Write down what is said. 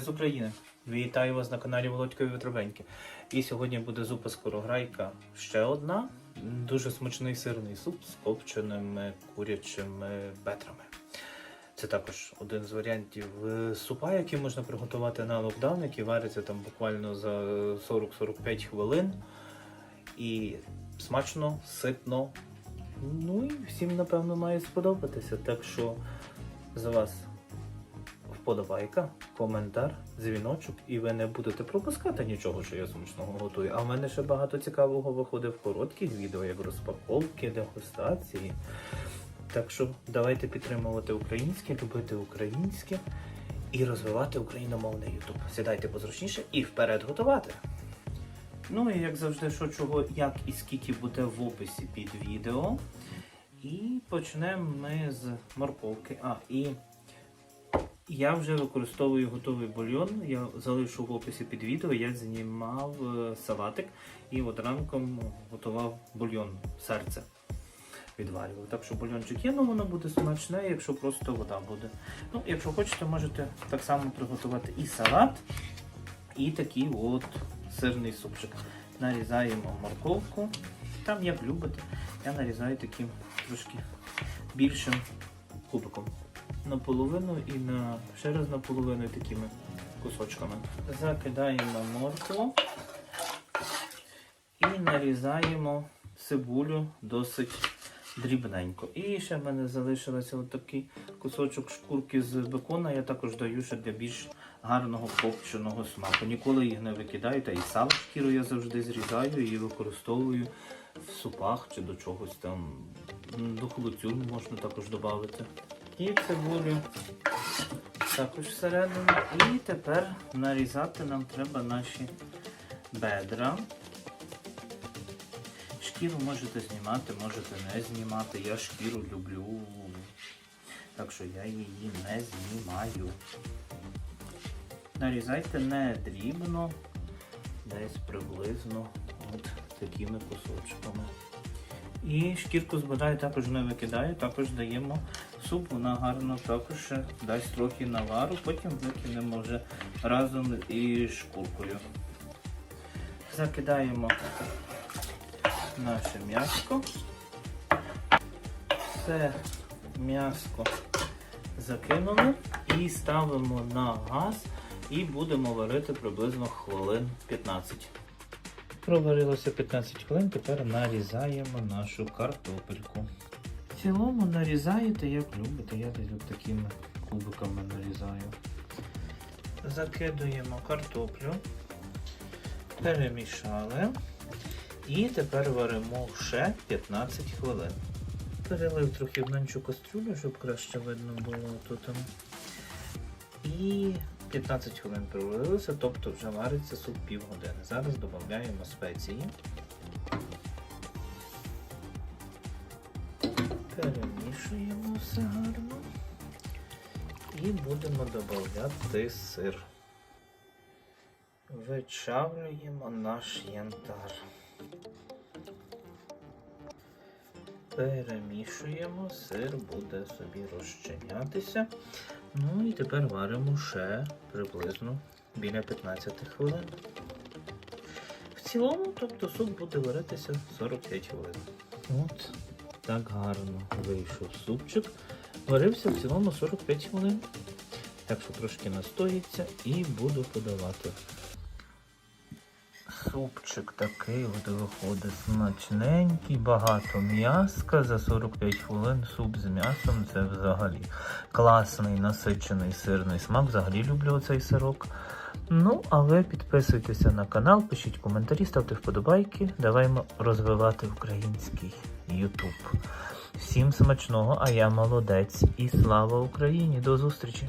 з України. Вітаю вас на каналі Володькові Витробеньки. І сьогодні буде зупа скорограйка. Ще одна. Дуже смачний сирний суп з копченими курячими бедрами. Це також один з варіантів супа, який можна приготувати на локдаун, який вариться там буквально за 40-45 хвилин. І смачно, ситно. Ну і всім, напевно, має сподобатися. Так що за вас вподобайка, коментар, дзвіночок, і ви не будете пропускати нічого, що я смачного готую. А в мене ще багато цікавого виходить в коротких відео, як розпаковки, дегустації. Так що давайте підтримувати українське, любити українське і розвивати україномовний YouTube. Сідайте позручніше і вперед готувати. Ну і як завжди, що чого, як і скільки буде в описі під відео. І почнемо ми з морковки. А, і я вже використовую готовий бульйон. Я залишу в описі під відео, як знімав е, салатик і от ранком готував бульйон, серце відварював. Так що бульйончик є, ну воно буде смачне, якщо просто вода буде. Ну, якщо хочете, можете так само приготувати і салат, і такий от сирний супчик. Нарізаємо морковку. Там як любите. Я нарізаю таким трошки більшим кубиком. Наполовину і на ще раз наполовину такими кусочками. Закидаємо моркву і нарізаємо цибулю досить дрібненько. І ще в мене залишилося отакий кусочок шкурки з бекона. Я також даю ще для більш гарного копченого смаку. Ніколи їх не викидаю, і сало шкіру я завжди зрізаю і використовую в супах чи до чогось там. До холодцю можна також додати. І цибулю також всередину. І тепер нарізати нам треба наші бедра. Шкіру можете знімати, можете не знімати. Я шкіру люблю. Так що я її не знімаю. Нарізайте не дрібно, десь приблизно от такими кусочками. І шкірку збираю, також не викидаю, також даємо суп, вона гарно також дасть трохи навару, потім викинемо вже разом із шкуркою. Закидаємо наше м'яско. Все м'яско закинули і ставимо на газ і будемо варити приблизно хвилин 15. Проварилося 15 хвилин, тепер нарізаємо нашу картопельку. В цілому нарізаєте, як любите, я десь от такими кубиками нарізаю. Закидуємо картоплю, перемішали. І тепер варимо ще 15 хвилин. Перелив трохи в меншу кастрюлю, щоб краще видно було тут. І 15 хвилин проварилося, тобто вже вариться суп півгодини. Зараз додаємо спеції. Перемішуємо все гарно. І будемо додати сир. Вичавлюємо наш янтар. Перемішуємо, сир буде собі розчинятися. Ну і тепер варимо ще приблизно біля 15 хвилин. В цілому, тобто суп буде варитися 45 хвилин. От так гарно вийшов супчик. Варився в цілому 45 хвилин. Так що трошки настоїться і буду подавати. Супчик такий от виходить смачненький, багато м'яска. За 45 хвилин суп з м'ясом це взагалі класний насичений сирний смак. Взагалі люблю цей сирок. Ну, а ви підписуйтеся на канал, пишіть коментарі, ставте вподобайки. Даваймо розвивати український YouTube. Всім смачного, а я молодець. І слава Україні! До зустрічі!